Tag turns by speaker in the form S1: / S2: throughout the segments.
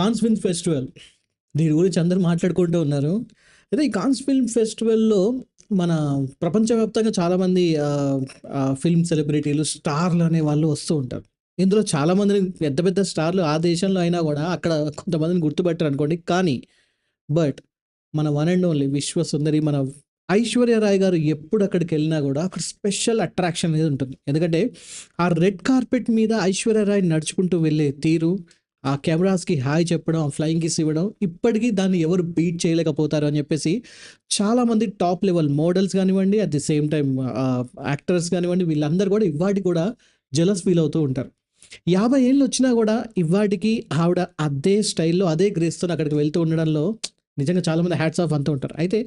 S1: Cons film festival దీని గురించి అందరూ మాట్లాడుకుంటూ ఉన్నారు. అయితే ఈ కాన్స్ ఫిల్మ్ ఫెస్టివల్లో మన ప్రపంచవ్యాప్తంగా చాలామంది ఫిల్మ్ సెలబ్రిటీలు స్టార్లు అనే వాళ్ళు వస్తూ ఉంటారు. ఇందులో చాలామందిని పెద్ద పెద్ద స్టార్లు ఆ దేశంలో అయినా కూడా అక్కడ కొంతమందిని గుర్తుపెట్టారు అనుకోండి. కానీ బట్ మన వన్ అండ్ ఓన్లీ విశ్వ సుందరి మన ఐశ్వర్య రాయ్ గారు ఎప్పుడు అక్కడికి వెళ్ళినా కూడా అక్కడ స్పెషల్ అట్రాక్షన్ అనేది ఉంటుంది. ఎందుకంటే ఆ రెడ్ కార్పెట్ మీద ఐశ్వర్య రాయ్ నడుచుకుంటూ వెళ్ళే తీరు ఆ కెమెరాస్కి హాయ్ చెప్పడం ఆ ఫ్లయింగ్ కిస్ ఇవ్వడం ఇప్పటికీ దాన్ని ఎవరు బీట్ చేయలేకపోతారు అని చెప్పేసి చాలామంది టాప్ లెవెల్ మోడల్స్ కానివ్వండి at the same time actors కానివ్వండి వీళ్ళందరూ కూడా ఇవాటి కూడా జలస్ ఫీల్ అవుతూ ఉంటారు. యాభై ఏళ్ళు వచ్చినా కూడా ఇవాటికి ఆవిడ అదే స్టైల్లో అదే గ్రేస్తో అక్కడికి వెళ్తూ ఉండడంలో నిజంగా చాలామంది హ్యాట్స్ ఆఫ్ అంటూ ఉంటారు. అయితే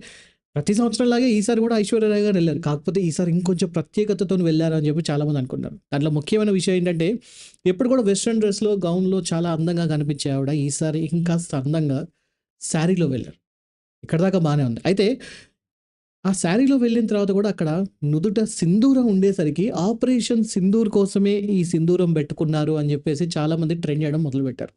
S1: ప్రతి సంవత్సరం లాగే ఈసారి కూడా ఐశ్వర్యరాయ్ గారు వెళ్ళారు. కాకపోతే ఈసారి ఇంకొంచెం ప్రత్యేకతతో వెళ్ళారు అని చెప్పి చాలామంది అనుకున్నారు దాంట్లో ముఖ్యమైన విషయం ఏంటంటే ఎప్పుడు కూడా వెస్ట్రన్ డ్రెస్లో గౌన్లో చాలా అందంగా కనిపించే ఆవిడ ఈసారి ఇంకాస్త అందంగా శారీలో వెళ్ళారు. ఇక్కడ దాకా బాగానే ఉంది. అయితే ఆ శారీలో వెళ్ళిన తర్వాత కూడా అక్కడ నుదుట సింధూరం ఉండేసరికి ఆపరేషన్ సింధూర్ కోసమే ఈ సింధూరం పెట్టుకున్నారు అని చెప్పేసి చాలామంది ట్రెండ్ చేయడం మొదలుపెట్టారు.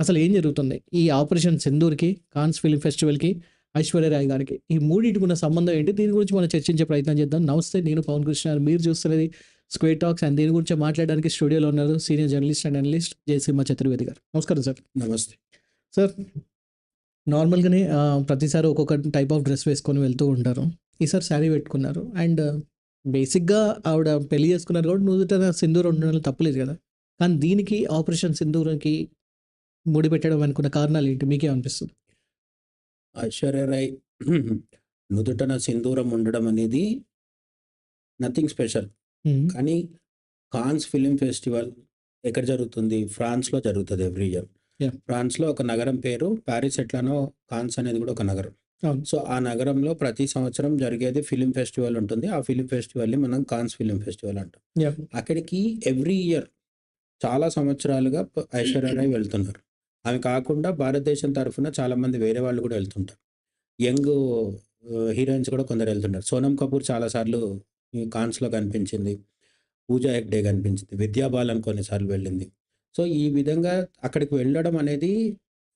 S1: అసలు ఏం జరుగుతుంది? ఈ ఆపరేషన్ సింధూర్కి కాన్స్ ఫిల్మ్ ఫెస్టివల్కి ఐశ్వర్య రాయ్ గారికి. ఈ మూడింటికి ఉన్న సంబంధం ఏంటి? దీని గురించి మనం చర్చించే ప్రయత్నం చేద్దాం. నమస్తే నేను పవన్ కృష్ణ మీరు చూస్తున్నది స్క్వేర్ టాక్స్ అండ్ దీని గురించి మాట్లాడడానికి స్టూడియోలో ఉన్నారు senior journalist and analyst Jayasimha Chaturvedi garu. నమస్కారం సార్.
S2: నమస్తే.
S1: సార్ నార్మల్గానే ప్రతిసారి ఒక్కొక్క టైప్ ఆఫ్ డ్రెస్ వేసుకొని వెళ్తూ ఉంటారు. ఈసారి శారీ పెట్టుకున్నారు. అండ్ బేసిక్గా ఆవిడ పెళ్ళి చేసుకున్నారు కాబట్టి నుదుట సింధూరం ఉండడం తప్పలేదు కదా. కానీ దీనికి ఆపరేషన్ సింధూరంకి ముడి పెట్టడం అనుకున్న కారణాలు ఏంటి? మీకే అనిపిస్తుంది
S2: ఐశ్వర్య రాయ్ నుదుటన సింధూరం ఉండడం అనేది నథింగ్ స్పెషల్
S1: మ్మ్.
S2: కానీ కాన్స్ ఫిలిం ఫెస్టివల్ ఎక్కడ జరుగుతుంది ఫ్రాన్స్లో జరుగుతుంది ఎవ్రీ ఇయర్. ఫ్రాన్స్లో ఒక నగరం పేరు ప్యారిస్ ఎట్లానో కాన్స్ అనేది కూడా ఒక నగరం. సో ఆ నగరంలో ప్రతి సంవత్సరం జరిగేది ఫిలిం ఫెస్టివల్ ఉంటుంది ఆ ఫిలిం ఫెస్టివల్ని మనం కాన్స్ ఫిలిం ఫెస్టివల్ అంటాం. అక్కడికి ఎవ్రీ ఇయర్ చాలా సంవత్సరాలుగా ప- ఐశ్వర్య రాయ్ వెళ్తున్నారు ఆమె కాకుండా భారతదేశం తరఫున చాలామంది వేరే వాళ్ళు కూడా వెళ్తుంటారు. యంగ్ హీరోయిన్స్ కూడా కొందరు వెళ్తుంటారు. సోనం కపూర్ చాలాసార్లు ఈ కాన్స్లో కనిపించింది. పూజా హెగ్డే కనిపించింది. విద్యా బాలన్ కొన్నిసార్లు వెళ్ళింది. సో ఈ విధంగా అక్కడికి వెళ్ళడం అనేది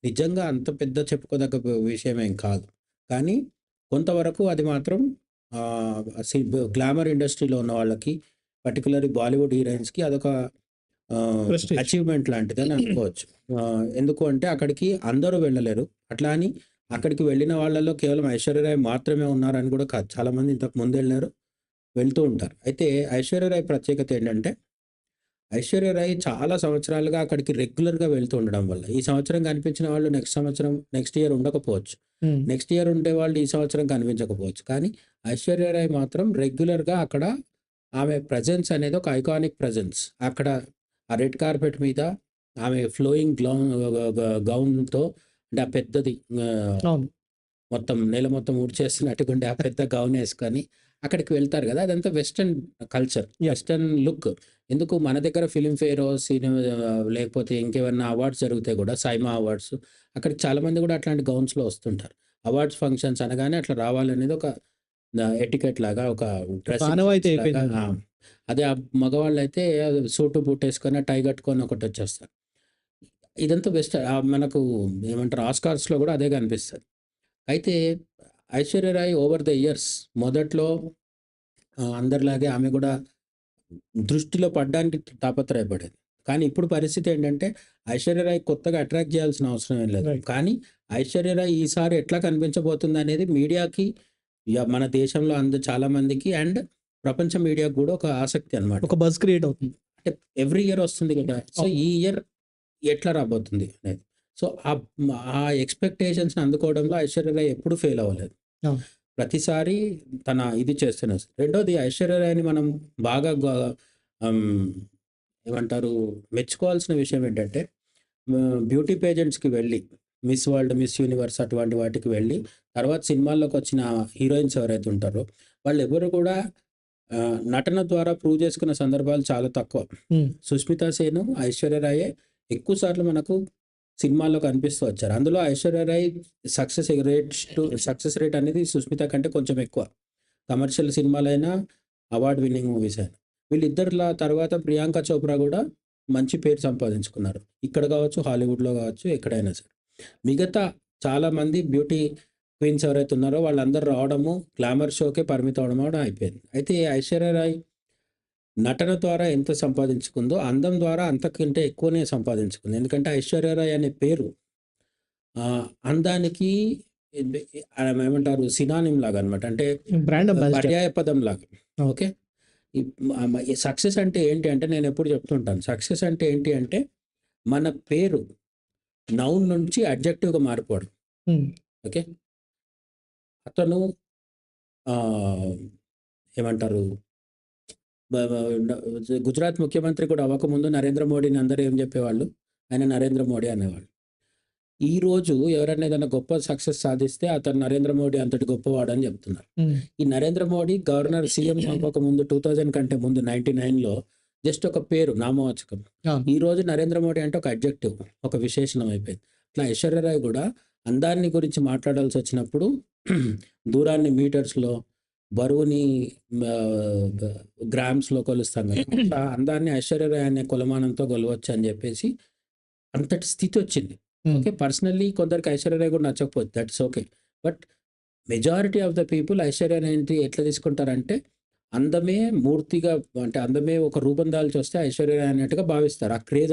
S2: నిజంగా అంత పెద్ద చెప్పుకోదగ్గ విషయం ఏం కాదు. కానీ కొంతవరకు అది మాత్రం గ్లామర్ ఇండస్ట్రీలో ఉన్న వాళ్ళకి పర్టికులర్లీ బాలీవుడ్ హీరోయిన్స్కి అదొక అచీవ్మెంట్ లాంటిది అని అనుకోవచ్చు. ఎందుకు అంటే అక్కడికి అందరూ వెళ్ళలేరు. అట్లా అని అక్కడికి వెళ్ళిన వాళ్ళలో కేవలం ఐశ్వర్యరాయ్ మాత్రమే ఉన్నారని కూడా కాదు. చాలా మంది ఇంతకు ముందు వెళ్ళినారు వెళ్తూ ఉంటారు. అయితే ఐశ్వర్యరాయ్ ప్రత్యేకత ఏంటంటే ఐశ్వర్యరాయ్ చాలా సంవత్సరాలుగా అక్కడికి రెగ్యులర్గా వెళ్తూ ఉండడం వల్ల ఈ సంవత్సరం కనిపించిన వాళ్ళు నెక్స్ట్ సంవత్సరం నెక్స్ట్ ఇయర్ ఉండకపోవచ్చు.
S1: మ్మ్.
S2: నెక్స్ట్ ఇయర్ ఉండే వాళ్ళు ఈ సంవత్సరం కనిపించకపోవచ్చు. కానీ ఐశ్వర్యరాయ్ మాత్రం రెగ్యులర్గా అక్కడ ఆమె ప్రజెన్స్ అనేది ఒక ఐకానిక్ ప్రజెన్స్ అక్కడ ఆ రెడ్ కార్పెట్ మీద ఆమె ఫ్లోయింగ్ గ్లౌన్ గౌన్తో అంటే ఆ పెద్దది మొత్తం నెల మొత్తం ఊడ్చేస్తున్నట్టుకుంటే ఆ పెద్ద గౌన్ వేసుకొని అక్కడికి వెళ్తారు కదా! అదంతా వెస్టర్న్ కల్చర్. Western look. ఎందుకు మన దగ్గర ఫిలిం ఫేర్ సినిమా లేకపోతే ఇంకేమన్నా అవార్డ్స్ జరుగుతాయి కూడా సైమా అవార్డ్స్ అక్కడికి చాలా మంది కూడా అట్లాంటి గౌన్స్లో వస్తుంటారు. అవార్డ్స్ ఫంక్షన్స్ అనగానే అట్లా రావాలనేది ఒక ఎటికెట్ లాగా ఒక dressing అదే ఆ మగవాళ్ళు అయితే సూటు బూట్ వేసుకొని టై కట్టుకొని ఒకటి వచ్చేస్తారు. ఇదంతా బెస్ట్. మనకు ఏమంటారు ఆస్కార్స్లో కూడా అదే కనిపిస్తుంది. అయితే Aishwarya Rai over the years మొదట్లో అందరిలాగే ఆమె కూడా దృష్టిలో పడడానికి తాపత్రయపడేది. కానీ ఇప్పుడు పరిస్థితి ఏంటంటే ఐశ్వర్య రాయ్ కొత్తగా అట్రాక్ట్ చేయాల్సిన అవసరం ఏం లేదు. కానీ ఐశ్వర్య రాయ్ ఈసారి ఎట్లా కనిపించబోతుంది అనేది మీడియాకి మన దేశంలో అంద చాలా మందికి అండ్ ప్రపంచ మీడియాకు కూడా ఒక ఆసక్తి అన్నమాట.
S1: ఒక బజ్ క్రియేట్ అవుతుంది.
S2: అంటే ఎవ్రీ ఇయర్ వస్తుంది కదా. సో ఈ ఇయర్ ఎట్లా రాబోతుంది అనేది. సో ఆ ఎక్స్పెక్టేషన్స్ అందుకోవడంలో ఐశ్వర్య రాయ్ ఎప్పుడు ఫెయిల్ అవ్వలేదు. ప్రతిసారి తన ఇది చేస్తూనే వస్తుంది రెండోది ఐశ్వర్య రాయ్ని మనం బాగా ఏమంటారు మెచ్చుకోవాల్సిన విషయం ఏంటంటే బ్యూటీ పేజెంట్స్కి వెళ్ళి మిస్ వరల్డ్ మిస్ యూనివర్స్ అటువంటి వాటికి వెళ్ళి తర్వాత సినిమాల్లోకి వచ్చిన హీరోయిన్స్ ఎవరైతే ఉంటారో వాళ్ళు ఎవరు కూడా నటన ద్వారా ప్రూవ్ చేసుకున్న సందర్భాలు చాలా తక్కువ
S1: మ్మ్.
S2: సుష్మితా సేను ఐశ్వర్య రాయే ఎక్కువ సార్లు మనకు సినిమాల్లో కనిపిస్తూ వచ్చారు అందులో Aishwarya Rai success rate to success rate అనేది సుష్మిత కంటే కొంచెం ఎక్కువ కమర్షియల్ సినిమాలైనా అవార్డ్ విన్నింగ్ మూవీస్ అయినా వీళ్ళిద్దరిలా తర్వాత ప్రియాంక చోప్రా కూడా మంచి పేరు సంపాదించుకున్నారు. ఇక్కడ కావచ్చు, హాలీవుడ్‌లో కావచ్చు, ఎక్కడైనా సరే. మిగతా చాలామంది బ్యూటీ క్వీన్స్ ఎవరైతే ఉన్నారో వాళ్ళందరూ రావడము, గ్లామర్ షోకే పరిమితం అవ్వడం కూడా అయిపోయింది. అయితే ఐశ్వర్య రాయ్ నటన ద్వారా ఎంత సంపాదించుకుందో, అందం ద్వారా అంతకంటే ఎక్కువనే సంపాదించుకుంది. ఎందుకంటే ఐశ్వర్య రాయ్ అనే పేరు అందానికి ఏమంటారు సినానిమ్ లాగా అన్నమాట. అంటే
S1: బ్రాండ్.
S2: పర్యాయ పదం లాగా.
S1: ఓకే.
S2: సక్సెస్ అంటే ఏంటి అంటే నేను ఎప్పుడు చెప్తుంటాను. సక్సెస్ అంటే ఏంటి అంటే మన పేరు నౌన్ నుంచి అడ్జెక్టివ్‌గా మారిపోవడం. ఓకే. అతను ఏమంటారు గుజరాత్ ముఖ్యమంత్రి కూడా అవ్వకముందు నరేంద్ర మోడీని అందరూ ఏం చెప్పేవాళ్ళు? ఆయన నరేంద్ర మోడీ అనేవాళ్ళు. ఈరోజు ఎవరైనా ఏదైనా గొప్ప సక్సెస్ సాధిస్తే అతను నరేంద్ర మోడీ అంతటి గొప్పవాడని చెప్తున్నారు.
S1: హ్మ్.
S2: ఈ నరేంద్ర మోడీ గవర్నర్ సీఎం అవ్వకముందు 2000 కంటే ముందు 99లో జస్ట్ ఒక పేరు నామవాచకం.
S1: అవును.
S2: ఈరోజు నరేంద్ర మోడీ అంటే ఒక అడ్జెక్టివ్, ఒక విశేషణం అయిపోయింది. అట్లా ఐశ్వర్య రాయ్ కూడా అందాన్ని గురించి మాట్లాడాల్సి వచ్చినప్పుడు దూరాన్ని మీటర్స్‌లో, బరువుని గ్రామ్స్‌లో కొలుస్తాం కదా! అట్లా అందాన్ని ఐశ్వర్య రాయ్ అనే కొలమానంతో కొలవచ్చు అని చెప్పేసి అంతటి స్థితి వచ్చింది. ఓకే. పర్సనల్లీ కొందరికి ఐశ్వర్య రాయ్ కూడా నచ్చకపోవచ్చు. That's okay. But majority of the people Aishwarya రాయ్‌ని ఎట్లా తీసుకుంటారంటే అందమే మూర్తిగా అంటే అందమే ఒక రూపం దాల్చి వస్తే ఐశ్వర్య రాయ్ అన్నట్టుగా భావిస్తారు. ఆ క్రేజ్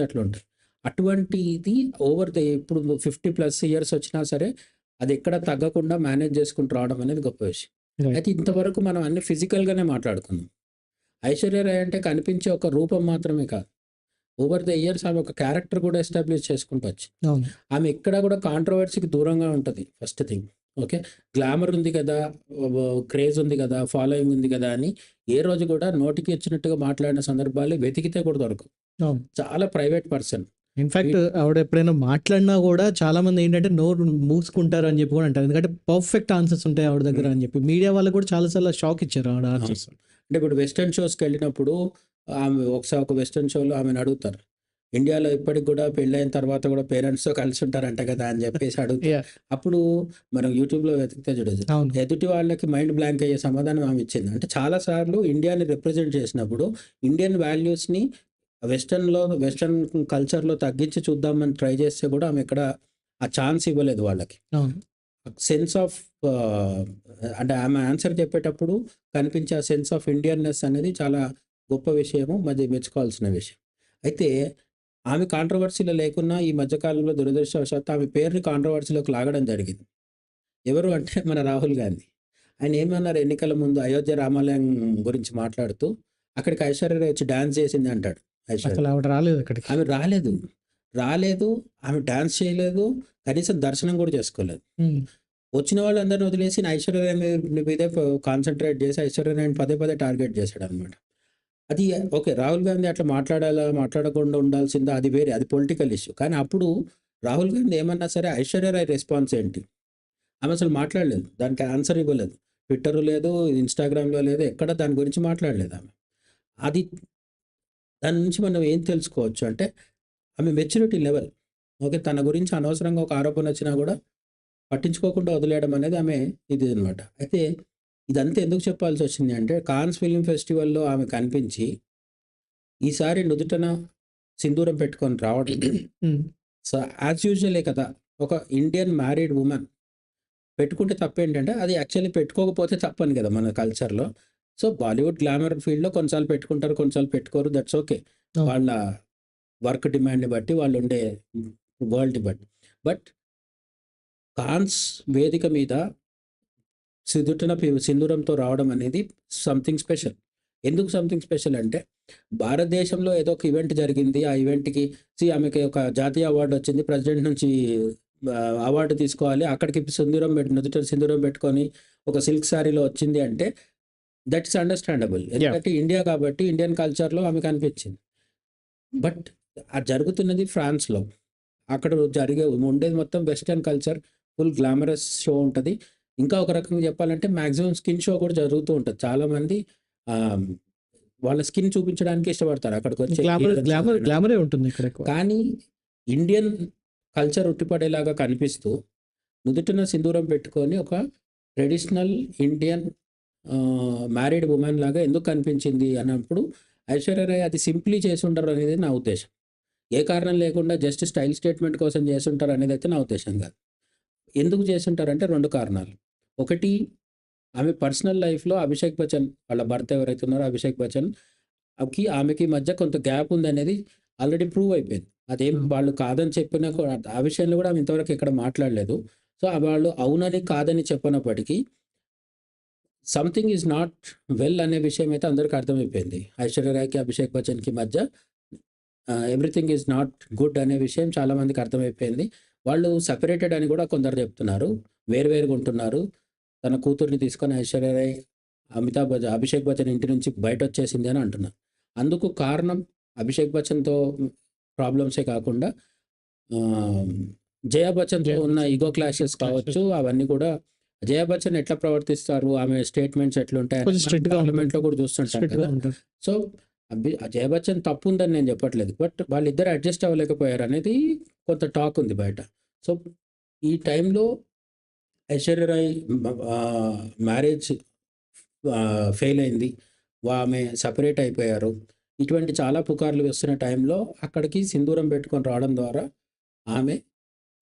S2: అట్లుంటది. అటువంటిది ఓవర్ ద ఇప్పుడు 50+ ఇయర్స్ వచ్చినా సరే అది ఎక్కడ తగ్గకుండా మేనేజ్ చేసుకుంటూ రావడం అనేది గొప్ప విషయం. అయితే ఇంతవరకు మనం అన్ని ఫిజికల్‌గానే మాట్లాడుకున్నాం. ఐశ్వర్య రాయ్ అంటే కనిపించే ఒక రూపం మాత్రమే కాదు. ఓవర్ ద ఇయర్స్ ఆమె ఒక క్యారెక్టర్ కూడా ఎస్టాబ్లిష్ చేసుకుంటూ వచ్చింది.
S1: అవును.
S2: ఆమె ఎక్కడ కూడా కాంట్రోవర్సీకి దూరంగా ఉంటది ఫస్ట్ థింగ్. ఓకే. గ్లామర్ ఉంది కదా! క్రేజ్ ఉంది కదా! ఫాలోయింగ్ ఉంది కదా! అని ఏ రోజు కూడా నోటికి వచ్చినట్టుగా మాట్లాడిన సందర్భాలు వెతికితే కూడా దొరకవు.
S1: అవును.
S2: చాలా ప్రైవేట్ పర్సన్.
S1: ఇన్‌ఫాక్ట్ ఆవిడ ఎప్పుడైనా మాట్లాడినా కూడా చాలామంది ఏంటంటే నోరు మూసుకుంటారు అని చెప్పి కూడా అంటారు. ఎందుకంటే పర్ఫెక్ట్ ఆన్సర్స్ ఉంటాయి ఆవిడ దగ్గర. అని చెప్పి. మీడియా వాళ్ళకి కూడా చాలా సార్లు షాక్ ఇచ్చారు ఆవిడ. ఆన్సర్స్.
S2: అంటే ఇప్పుడు వెస్టర్న్ షోస్‌కెళ్ళినప్పుడు ఆమె ఒకసారి ఒక వెస్టర్న్ షోలో ఆమెను అడుగుతారు. ఇండియాలో ఇప్పటికి కూడా పెళ్ళైన తర్వాత కూడా పేరెంట్స్‌తో కలిసి ఉంటారంట కదా! అని చెప్పేసి అడుగుతారు.
S1: యాహ్!
S2: అప్పుడు మనం యూట్యూబ్‌లో వెతికితే.
S1: అవును.
S2: ఎదుటి వాళ్ళకి మైండ్ బ్లాంక్ అయ్యే సమాధానం ఆమె ఇచ్చింది. అంటే చాలా సార్లు ఇండియాని రిప్రజెంట్ చేసినప్పుడు ఇండియన్ వాల్యూస్‌ని వెస్టర్న్‌లో వెస్టర్న్ కల్చర్‌లో తగ్గించి చూద్దామని ట్రై చేస్తే కూడా ఆమె ఎక్కడ ఆ ఛాన్స్ ఇవ్వలేదు వాళ్ళకి. సెన్స్ ఆఫ్ అంటే ఆమె ఆన్సర్ చెప్పేటప్పుడు కనిపించే ఆ సెన్స్ ఆఫ్ ఇండియన్‌నెస్ అనేది చాలా గొప్ప విషయము. మరి మెచ్చుకోవాల్సిన విషయం. అయితే ఆమె కాంట్రోవర్సీలో లేకున్నా ఈ మధ్య కాలంలో దురదృష్టవశాత్తు ఆమె పేరుని కాంట్రోవర్సీలోకి లాగడం జరిగింది. ఎవరు అంటే మన రాహుల్ గాంధీ. ఆయన ఏమన్నారు ఎన్నికల ముందు అయోధ్య రామాలయం గురించి మాట్లాడుతూ అక్కడికి ఐశ్వర్య రాయ్ వచ్చి డాన్స్ చేసింది అంటాడు.
S1: అసలు ఆవిడ రాలేదు అక్కడికి.
S2: ఆమె రాలేదు. రాలేదు. ఆమె డాన్స్ చేయలేదు. కనీసం దర్శనం కూడా చేసుకోలేదు. వచ్చిన వాళ్ళందరిని వదిలేసి ఐశ్వర్య రాయ్ మీ మీదే ఫ కాన్సంట్రేట్ చేసి ఐశ్వర్య రాయ్‌ని పదే పదే టార్గెట్ చేశాడన్నమాట. అది ఓకే. రాహుల్ గాంధీ అట్లా మాట్లాడాలా? మాట్లాడకుండా ఉండాల్సిందా? అది వేరే. అది పొలిటికల్ ఇష్యూ. కానీ అప్పుడు రాహుల్ గాంధీ ఏమన్నా సరే ఐశ్వర్య రాయ్ రెస్పాన్స్ ఏంటి? ఆమె అసలు మాట్లాడలేదు. దానికి ఆన్సర్ ఇవ్వలేదు. ట్విట్టర్ లేదు, ఇన్‌స్టాగ్రామ్‌లో లేదు. ఎక్కడ దాని గురించి మాట్లాడలేదు ఆమె. అది దాని నుంచి మనం ఏం తెలుసుకోవచ్చు అంటే ఆమె మెచ్యూరిటీ లెవెల్. ఓకే. తన గురించి అనవసరంగా ఒక ఆరోపణ వచ్చినా కూడా పట్టించుకోకుండా వదిలేయడం అనేది ఆమె ఇది అన్నమాట. అయితే ఇదంతా ఎందుకు చెప్పాల్సి వచ్చింది అంటే కాన్స్ ఫిల్మ్ ఫెస్టివల్‌లో ఆమె కనిపించి ఈసారి నుదుటన సింధూరం పెట్టుకొని రావడం. సో యాజ్ యూజువలే కదా! ఒక ఇండియన్ మ్యారీడ్ వుమన్ పెట్టుకుంటే తప్పేంటంటే అది యాక్చువల్లీ పెట్టుకోకపోతే తప్పని కదా! మన కల్చర్‌లో. సో బాలీవుడ్ గ్లామర్ ఫీల్డ్‌లో కొన్నిసార్లు పెట్టుకుంటారు. కొన్నిసార్లు పెట్టుకోరు. That's okay. వాళ్ళ వర్క్ డిమాండ్‌ని బట్టి వాళ్ళు ఉండే వరల్డ్‌ని బట్టి. బట్ కాన్స్ వేదిక మీద సిదుటన సింధూరంతో రావడం అనేది సంథింగ్ స్పెషల్. ఎందుకు సంథింగ్ స్పెషల్ అంటే భారతదేశంలో ఏదో ఒక ఈవెంట్ జరిగింది. ఆ ఈవెంట్‌కి సీ ఆమెకి ఒక జాతీయ అవార్డ్ వచ్చింది. ప్రెసిడెంట్ నుంచి అవార్డ్ తీసుకోవాలి. అక్కడికి సింధూరం పెట్టి నుదుట సింధూరం పెట్టుకొని ఒక సిల్క్ సారీలో వచ్చింది అంటే దట్స్ అండర్‌స్టాండబుల్. ఎందుకంటే ఇండియా కాబట్టి ఇండియన్ కల్చర్‌లో ఆమె కనిపించింది. బట్ అది జరుగుతున్నది ఫ్రాన్స్‌లో. అక్కడ జరిగే ఉండేది మొత్తం western culture. Full glamorous show ఉంటది. ఇంకా ఒక రకంగా చెప్పాలంటే మాక్సిమం స్కిన్ షో కూడా జరుగుతూ ఉంటది. చాలామంది వాళ్ళ స్కిన్ చూపించడానికి ఇష్టపడతారు
S1: గ్లామర్
S2: హీరోయిన్స్
S1: గ్లామర్ ఉంటుంది ఇక్కడ.
S2: కానీ ఇండియన్ కల్చర్ ఉట్టిపడేలాగా కనిపిస్తూ నుదుటిన సింధూరం పెట్టుకొని ఒక ట్రెడిషనల్ ఇండియన్ మ్యారీడ్ వుమన్ లాగా ఎందుకు కనిపించింది అన్నప్పుడు ఐశ్వర్య రాయ్ అది సింప్లీ చేసుండరు అనేది నా ఉద్దేశం. ఏ కారణం లేకుండా జస్ట్ స్టైల్ స్టేట్మెంట్ కోసం చేస్తుంటారు అనేది అయితే నా ఉద్దేశం కాదు ఎందుకు చేస్తుంటారంటే రెండు కారణాలు ఒకటి ఆమె పర్సనల్ లైఫ్లో అభిషేక్ బచ్చన్ వాళ్ళ భర్త ఎవరైతే ఉన్నారో అభిషేక్ బచ్చన్కి ఆమెకి మధ్య కొంత గ్యాప్ ఉంది అనేది ఆల్రెడీ ప్రూవ్ అయిపోయింది అదేం
S1: Hmm.
S2: వాళ్ళు కాదని చెప్పినా కూడా ఆ విషయంలో కూడా ఆమె ఇంతవరకు ఇక్కడ మాట్లాడలేదు సో వాళ్ళు అవునని కాదని చెప్పినప్పటికీ సంథింగ్ ఈజ్ నాట్ వెల్ అనే విషయం అయితే అందరికీ అర్థమైపోయింది. ఐశ్వర్య రాయ్కి అభిషేక్ బచ్చన్కి మధ్య ఎవ్రీథింగ్ ఈజ్ నాట్ గుడ్ అనే విషయం చాలా మందికి అర్థమైపోయింది. వాళ్ళు సపరేటెడ్ అని కూడా కొందరు చెప్తున్నారు. వేరువేరుగా ఉంటున్నారు. తన కూతుర్ని తీసుకొని ఐశ్వర్య రాయ్ అమితాబ్ బచ్చన్ అభిషేక్ బచ్చన్ ఇంటి నుంచి బయట వచ్చేసింది అని అంటున్నారు అందుకు కారణం అభిషేక్ బచ్చన్తో ప్రాబ్లమ్సే కాకుండా జయా బచ్చన్తో ఉన్న ఈగో క్లాషెస్ కావచ్చు అవన్నీ కూడా జయా బచ్చన్ ఎట్లా ప్రవర్తిస్తారు? ఆమె స్టేట్మెంట్స్ ఎట్లుంటాయి. పార్లమెంట్లో కూడా చూస్తుంటాం
S1: Strict గా
S2: కదా
S1: ఉంటారు
S2: సో జయ బచ్చన్ తప్పు ఉందని నేను చెప్పట్లేదు. బట్ వాళ్ళిద్దరు అడ్జస్ట్ అవ్వలేకపోయారు అనేది కొంత టాక్ ఉంది బయట. సో ఈ టైంలో ఐశ్వర్య రాయ్ మ్యారేజ్ ఫెయిల్ అయింది. ఆమె సపరేట్ అయిపోయారు. ఇటువంటి చాలా పుకార్లు వస్తున్న టైంలో అక్కడికి సింధూరం పెట్టుకొని రావడం ద్వారా ఆమె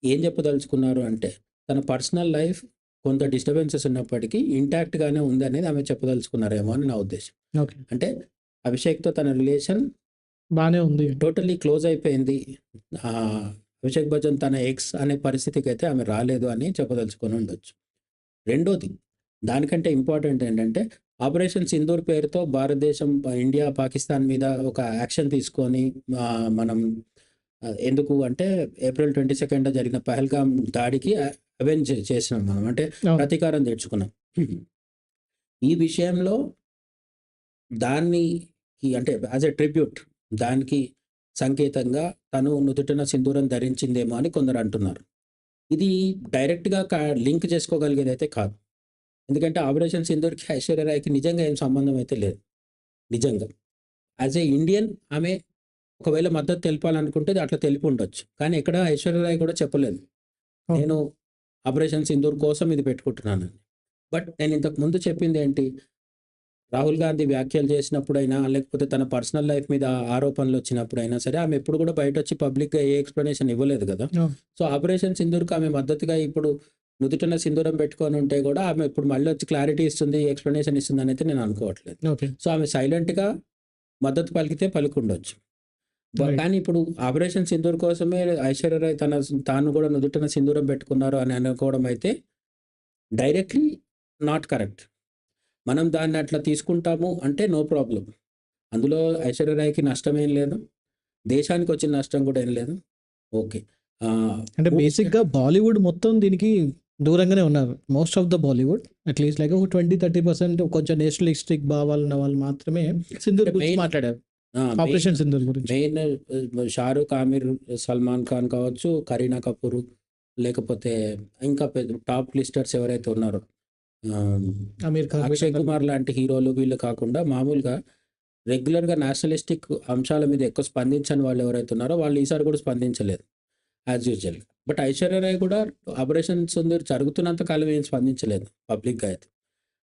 S2: ఏం చెప్పదలుచుకున్నారు అంటే తన పర్సనల్ లైఫ్ కొంత డిస్టర్బెన్సెస్ ఉన్నప్పటికీ ఇంటాక్ట్గానే ఉంది అనేది ఆమె చెప్పదలుచుకున్నారేమో అని నా ఉద్దేశం.
S1: ఓకే.
S2: అంటే అభిషేక్తో తన రిలేషన్
S1: బాగానే ఉంది.
S2: టోటల్లీ క్లోజ్ అయిపోయింది. ఆ, అభిషేక్ బచ్చన్ తన ఎక్స్ అనే పరిస్థితికి అయితే ఆమె రాలేదు అని చెప్పదలుచుకొని ఉండొచ్చు. రెండోది దానికంటే ఇంపార్టెంట్ ఏంటంటే ఆపరేషన్ సింధూర్ పేరుతో భారతదేశం ఇండియా పాకిస్తాన్ మీద ఒక యాక్షన్ తీసుకొని మనం ఎందుకు అంటే ఏప్రిల్ ట్వంటీ సెకండ్ జరిగిన పహల్గామ్ దాడికి అవెంజ్ చేసినాం మనం. అంటే. ప్రతీకారం తెచ్చుకున్నాం. ఈ విషయంలో దాన్ని అంటే యాజ్ ఎ ట్రిబ్యూట్ దానికి సంకేతంగా తను నుదుటిన సింధూరం ధరించిందేమో అని కొందరు అంటున్నారు. ఇది డైరెక్ట్గా లింక్ చేసుకోగలిగేది అయితే కాదు. ఎందుకంటే ఆపరేషన్ సింధూర్కి ఐశ్వర్య రాయ్కి నిజంగా ఏం సంబంధం అయితే లేదు. నిజంగా. యాజ్ ఏ ఇండియన్ ఆమె ఒకవేళ మద్దతు తెలపాలనుకుంటే అట్లా తెలిపి ఉండొచ్చు. కానీ ఎక్కడ ఐశ్వర్య రాయ్ కూడా చెప్పలేదు. నేను ఆపరేషన్ సింధూర్ కోసం ఇది పెట్టుకుంటున్నాను. బట్ నేను ఇంతకు ముందు చెప్పింది ఏంటి? రాహుల్ గాంధీ వ్యాఖ్యలు చేసినప్పుడైనా లేకపోతే తన పర్సనల్ లైఫ్ మీద ఆరోపణలు వచ్చినప్పుడైనా సరే ఆమె ఎప్పుడు కూడా బయట వచ్చి పబ్లిక్గా ఏ ఎక్స్ప్లెనేషన్ ఇవ్వలేదు కదా. సో ఆపరేషన్ సింధూర్కి ఆమె మద్దతుగా ఇప్పుడు నుదుటిన సింధూరం పెట్టుకొని ఉంటే కూడా ఆమె ఇప్పుడు మళ్ళీ వచ్చి క్లారిటీ ఇస్తుంది ఎక్స్ప్లెనేషన్ ఇస్తుంది అని అయితే నేను అనుకోవట్లేదు.
S1: ఓకే.
S2: సో ఆమె సైలెంట్గా మద్దతు పలికితే పలుకుండొచ్చు. కానీ ఇప్పుడు ఆపరేషన్ సింధూర్ కోసమే ఐశ్వర్య రాయ్ తన తాను కూడా నుదుటిన సింధూరం పెట్టుకున్నారు అని అనుకోవడం అయితే డైరెక్ట్లీ నాట్ కరెక్ట్. మనం దాన్ని అట్లా తీసుకుంటాము అంటే నో ప్రాబ్లం. అందులో ఐశ్వర్య రాయ్కి నష్టం ఏం లేదు. దేశానికి వచ్చిన నష్టం కూడా ఏం లేదు. ఓకే.
S1: అంటే
S2: ఓ-
S1: బేసిక్గా బాలీవుడ్ మొత్తం దీనికి దూరంగానే ఉన్నారు. Most of the Bollywood at least like ఒక ట్వంటీ థర్టీ పర్సెంట్ కొంచెం నేషనలిస్టిక్ భావాలు ఉన్న వాళ్ళు మాత్రమే సింధూర్ గురించి మాట్లాడారు. ఆపరేషన్ సింధూర్ గురించి.
S2: మెయిన్ షారూక్ ఆమిర్ సల్మాన్ ఖాన్ కావచ్చు కరీనా కపూర్ లేకపోతే ఇంకా పెద్ద టాప్ లిస్టర్స్ ఎవరైతే ఉన్నారో
S1: అమీర్ ఖాన్
S2: అక్షయ్ కుమార్ లాంటి హీరోలు వీళ్ళు కాకుండా మామూలుగా రెగ్యులర్గా నేషనలిస్టిక్ అంశాల మీద ఎక్కువ స్పందించని వాళ్ళు ఎవరైతే ఉన్నారో వాళ్ళు ఈసారి కూడా స్పందించలేదు as usual but Aishwarya Rai కూడా ఆపరేషన్ సుందర్ జరుగుతున్నంత కాలం ఏం స్పందించలేదు పబ్లిక్గా అయితే.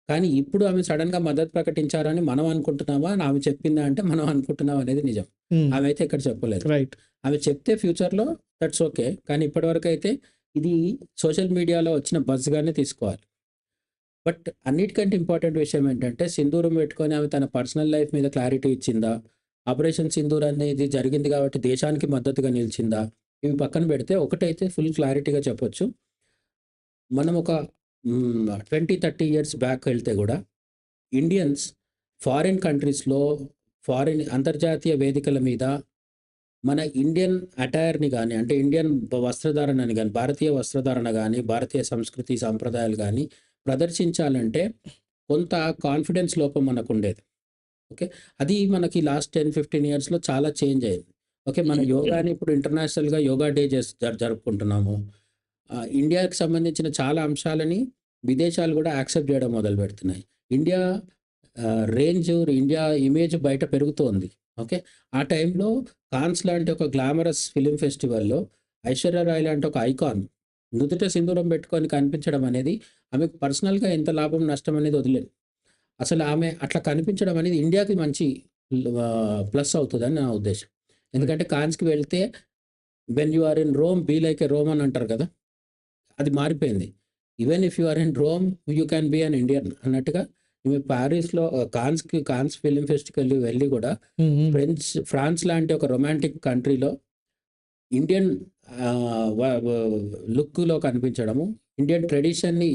S2: కానీ ఇప్పుడు ఆమె సడన్గా మద్దతు ప్రకటించారని మనం అనుకుంటున్నామా? అని ఆమె చెప్పిందా అంటే మనం అనుకుంటున్నాం అనేది నిజం. ఆమె అయితే ఇక్కడ చెప్పలేదు.
S1: రైట్.
S2: ఆమె చెప్తే ఫ్యూచర్లో దట్స్ ఓకే. కానీ ఇప్పటివరకు అయితే ఇది సోషల్ మీడియాలో వచ్చిన బజ్గానే తీసుకోవాలి. బట్ అన్నిటికంటే ఇంపార్టెంట్ విషయం ఏంటంటే సింధూరం పెట్టుకొని ఆమె తన పర్సనల్ లైఫ్ మీద క్లారిటీ ఇచ్చిందా? ఆపరేషన్ సింధూర్ అనేది జరిగింది కాబట్టి దేశానికి మద్దతుగా నిలిచిందా? ఇవి పక్కన పెడితే ఒకటైతే ఫుల్ క్లారిటీగా చెప్పొచ్చు. మనం ఒక ట్వంటీ థర్టీ ఇయర్స్ బ్యాక్ వెళ్తే కూడా ఇండియన్స్ ఫారిన్ కంట్రీస్లో ఫారిన్ అంతర్జాతీయ వేదికల మీద మన ఇండియన్ అటైర్ని కానీ అంటే ఇండియన్ వస్త్రధారణని కానీ భారతీయ వస్త్రధారణ కానీ భారతీయ సంస్కృతి సాంప్రదాయాలు కానీ ప్రదర్శించాలంటే కొంత కాన్ఫిడెన్స్ లోపం మనకు ఉండేది. ఓకే? అది మనకి లాస్ట్ టెన్ ఫిఫ్టీన్ ఇయర్స్లో చాలా చేంజ్ అయింది ఓకే? మన యోగాని ఇప్పుడు ఇంటర్నేషనల్గా యోగా డే చేసి జరు- జరుపుకుంటున్నాము. ఇండియాకి సంబంధించిన చాలా అంశాలని విదేశాలు కూడా యాక్సెప్ట్ చేయడం మొదలు పెడుతున్నాయి. ఇండియా రేంజ్ ఇండియా ఇమేజ్ బయట పెరుగుతోంది. ఓకే? ఆ టైంలో కాన్స్ లాంటి ఒక గ్లామరస్ ఫిలిం ఫెస్టివల్లో ఐశ్వర్య రాయ్ లాంటి ఒక ఐకాన్ నుదుట సింధూరం పెట్టుకొని కనిపించడం అనేది ఆమెకు పర్సనల్గా ఎంత లాభం నష్టం అనేది వదిలేదు. అసలు ఆమె అట్లా కనిపించడం అనేది ఇండియాకి మంచి ప్లస్ అవుతుందని నా ఉద్దేశం. ఎందుకంటే కాన్స్కి వెళ్తే when you are in Rome be like a Rome అని అంటారు కదా? అది మారిపోయింది. Even if you are in Rome you can be an Indian అన్నట్టుగా ఈమె ప్యారిస్లో కాన్స్కి కాన్స్ ఫిలిం ఫెస్టివల్ వెళ్ళి కూడా. ఫ్రెంచ్ ఫ్రాన్స్ లాంటి ఒక రొమాంటిక్ కంట్రీలో ఇండియన్ లుక్లో కనిపించడము ఇండియన్ ట్రెడిషన్ని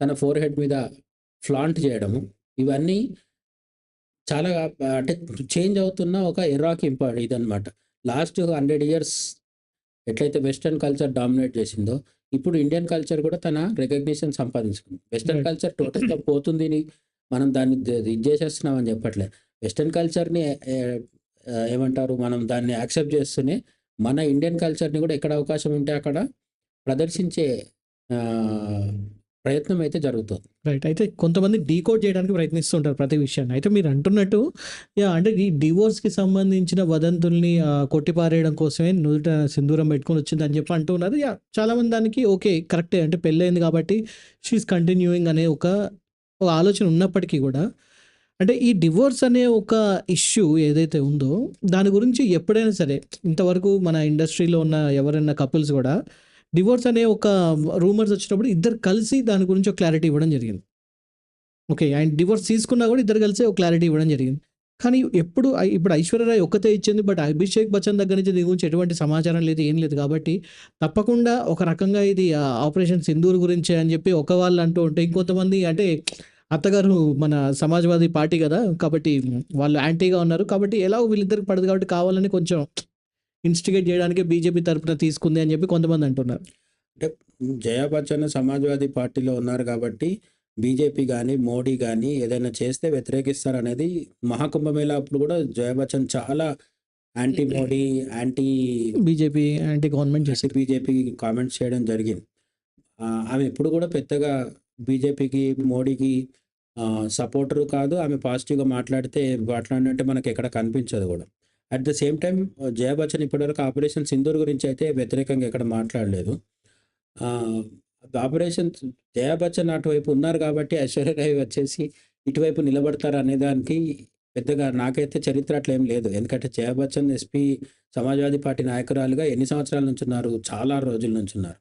S2: తన ఫోర్ హెడ్ మీద ఫ్లాంట్ చేయడము ఇవన్నీ చాలా అంటే చేంజ్ అవుతున్న ఒక ఎరాక్ ఇంపా ఇదనమాట లాస్ట్ హండ్రెడ్ ఇయర్స్ ఎట్లయితే వెస్టర్న్ కల్చర్ డామినేట్ చేసిందో ఇప్పుడు ఇండియన్ కల్చర్ కూడా తన రికగ్నిషన్ సంపాదించుకుంది వెస్టర్న్. కల్చర్ టోటల్గా పోతుంది మనం దాన్ని ఇది చేసేస్తున్నాం అని చెప్పట్లేదు వెస్టర్న్ కల్చర్ని ఏమంటారు మనం దాన్ని యాక్సెప్ట్ చేస్తూనే మన ఇండియన్ కల్చర్ని కూడా ఎక్కడ అవకాశం ఉంటే అక్కడ ప్రదర్శించే ప్రయత్నం అయితే జరుగుతుంది.
S1: రైట్ అయితే కొంతమంది డీకోడ్ చేయడానికి ప్రయత్నిస్తుంటారు ప్రతి విషయాన్ని. అయితే మీరు అంటున్నట్టు యా అంటే ఈ డివోర్స్కి సంబంధించిన వదంతుల్ని కొట్టిపారేయడం కోసమే నుదుట సింధూరం పెట్టుకొని వచ్చింది అని చెప్పి అంటున్నారు యా చాలామంది దానికి ఓకే కరెక్టే అంటే పెళ్ళైంది కాబట్టి షీఈస్ కంటిన్యూయింగ్ అనే ఒక ఆలోచన ఉన్నప్పటికీ కూడా అంటే ఈ డివోర్స్ అనే ఒక ఇష్యూ ఏదైతే ఉందో దాని గురించి ఎప్పుడైనా సరే ఇంతవరకు మన ఇండస్ట్రీలో ఉన్న ఎవరైనా కపుల్స్ కూడా డివోర్స్ అనే ఒక రూమర్స్ వచ్చినప్పుడు ఇద్దరు కలిసి దాని గురించి ఒక క్లారిటీ ఇవ్వడం జరిగింది. ఓకే ఆయన డివోర్స్ తీసుకున్నా కూడా ఇద్దరు కలిసి ఒక క్లారిటీ ఇవ్వడం జరిగింది. కానీ ఎప్పుడు ఇప్పుడు ఐశ్వర్యరాయ్ ఒక్కతే ఇచ్చింది బట్ అభిషేక్ బచ్చన్ దగ్గర నుంచి దీని గురించి ఎటువంటి సమాచారం లేదు ఏం లేదు కాబట్టి తప్పకుండా ఒక రకంగా ఇది ఆపరేషన్ సింధూర్ గురించే అని చెప్పి ఒక వాళ్ళు అంటూ ఉంటే ఇంకొంతమంది అంటే అత్తగారు మన సమాజ్వాదీ పార్టీ కదా కాబట్టి వాళ్ళు యాంటీగా ఉన్నారు. కాబట్టి ఎలా వీళ్ళిద్దరికి పడదు కాబట్టి కావాలని కొంచెం ఇన్స్టిగేట్ చేయడానికి బీజేపీ తరపున తీసుకుంది అని చెప్పి కొంతమంది అంటున్నారు.
S2: జయా బచ్చన్ సమాజ్వాదీ పార్టీలో ఉన్నారు కాబట్టి బీజేపీ కానీ మోడీ కానీ ఏదైనా చేస్తే వ్యతిరేకిస్తారు అనేది మహాకుంభమేళా అప్పుడు కూడా జయా బచ్చన్ చాలా anti Modi anti
S1: BJP anti government చేసి
S2: యాంటీ బీజేపీ కామెంట్స్ చేయడం జరిగింది. ఆమె ఎప్పుడు కూడా పెద్దగా బీజేపీకి మోడీకి సపోర్టరు కాదు. ఆమె పాజిటివ్గా మాట్లాడితే మాట్లాడినట్టు మనకి ఎక్కడ కనిపించదు కూడా. At the same time Jaya Bachchan ఇప్పటివరకు ఆపరేషన్ సింధూర్ గురించి అయితే వ్యతిరేకంగా ఎక్కడ మాట్లాడలేదు. ఆపరేషన్ జయా బచ్చన్ అటువైపు ఉన్నారు కాబట్టి ఐశ్వర్యరాయ్ వచ్చేసి ఇటువైపు నిలబడతారు అనే దానికి పెద్దగా నాకైతే చరిత్ర అట్లా ఏం లేదు. ఎందుకంటే జయా బచ్చన్ ఎస్పీ సమాజ్వాదీ పార్టీ నాయకురాలుగా ఎన్ని సంవత్సరాల నుంచి ఉన్నారు? చాలా రోజుల నుంచి ఉన్నారు.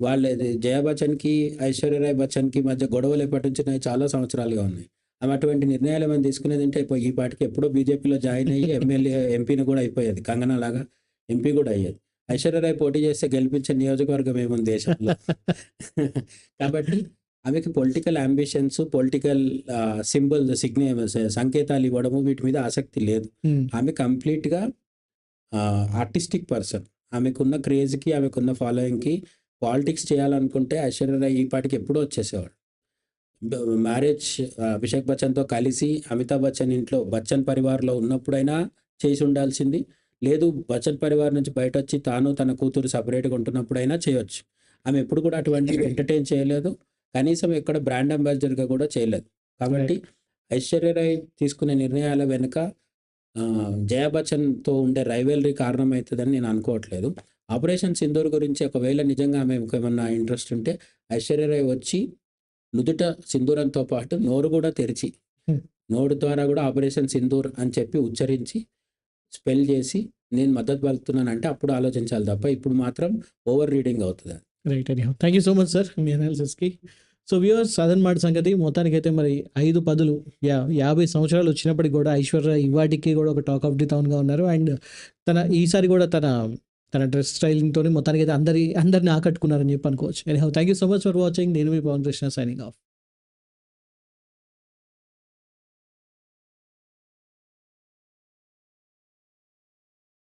S2: వాళ్ళ జయా బచ్చన్కి ఐశ్వర్యరాయ్ బచ్చన్కి మధ్య గొడవలు ఎప్పటి నుంచి చాలా సంవత్సరాలుగా ఉన్నాయి. అటువంటి నిర్ణయాలు ఏమైనా తీసుకునేది అంటే ఇప్పుడు ఈ పాటికి ఎప్పుడో బీజేపీలో జాయిన్ అయ్యి ఎమ్మెల్యే ఎంపీని కూడా అయిపోయేది. కంగనా లాగా ఎంపీ కూడా అయ్యేది. ఐశ్వర్యరాయ్ పోటీ చేస్తే గెలిపించే నియోజకవర్గం ఏముంది దేశంలో? కాబట్టి ఆమెకి పొలిటికల్ అంబిషన్స్ పొలిటికల్ సింబల్ సిగ్నే సంకేతాలు ఇవ్వడము వీటి మీద ఆసక్తి లేదు. ఆమె కంప్లీట్గా ఆర్టిస్టిక్ పర్సన్ ఆమెకున్న క్రేజ్కి ఆమెకున్న ఫాలోయింగ్కి పాలిటిక్స్ చేయాలనుకుంటే ఐశ్వర్యరాయ్ ఈ పాటికి ఎప్పుడో వచ్చేసేవాడు. మ్యారేజ్ అభిషేక్ బచ్చన్తో కలిసి అమితాబ్ బచ్చన్ ఇంట్లో బచ్చన్ పరివార్లో ఉన్నప్పుడైనా చేసి ఉండాల్సింది. లేదు బచ్చన్ పరివార్ నుంచి బయట వచ్చి తాను తన కూతురు సపరేట్గా ఉంటున్నప్పుడైనా చేయొచ్చు. ఆమె ఎప్పుడు కూడా అటువంటి ఎంటర్టైన్ చేయలేదు. కనీసం ఎక్కడ బ్రాండ్ అంబాసిడర్గా కూడా చేయలేదు. కాబట్టి ఐశ్వర్యరాయ్ తీసుకునే నిర్ణయాల వెనుక జయా బచ్చన్తో ఉండే రైవెలరీ కారణమవుతుందని నేను అనుకోవట్లేదు. ఆపరేషన్ సింధూర్ గురించి ఒకవేళ నిజంగా ఆమె ఏమన్నా ఇంట్రెస్ట్ ఉంటే ఐశ్వర్యరాయ్ వచ్చి నుదుట సింధూరంతో పాటు నోరు కూడా తెరిచి. నోరు ద్వారా కూడా ఆపరేషన్ సింధూర్ అని చెప్పి ఉచ్చరించి స్పెల్ చేసి నేను మద్దతు పలుకుతున్నానంటే అప్పుడు ఆలోచించాలి తప్ప ఇప్పుడు మాత్రం ఓవర్ రీడింగ్ అవుతుంది
S1: రైట్ అని thank you so much sir మీ అనాలిసిస్కి సో వ్యూవర్స్ మాట సంగతి మొత్తానికైతే మరి ఐదు పదులు యా యాభై సంవత్సరాలు వచ్చినప్పటికి కూడా ఐశ్వర్య ఇవాటికి కూడా ఒక టాక్ ఆఫ్ ది టౌన్గా ఉన్నారు. అండ్ తన ఈసారి కూడా తన తన డ్రెస్ స్టైలింగ్తో మొత్తానికి అయితే అందరి అందరిని ఆకట్టుకున్నారని చెప్పి అనుకోవచ్చు. Any thank you so much for watching నేను మీ పవన్ కృష్ణ సైనింగ్ ఆఫ్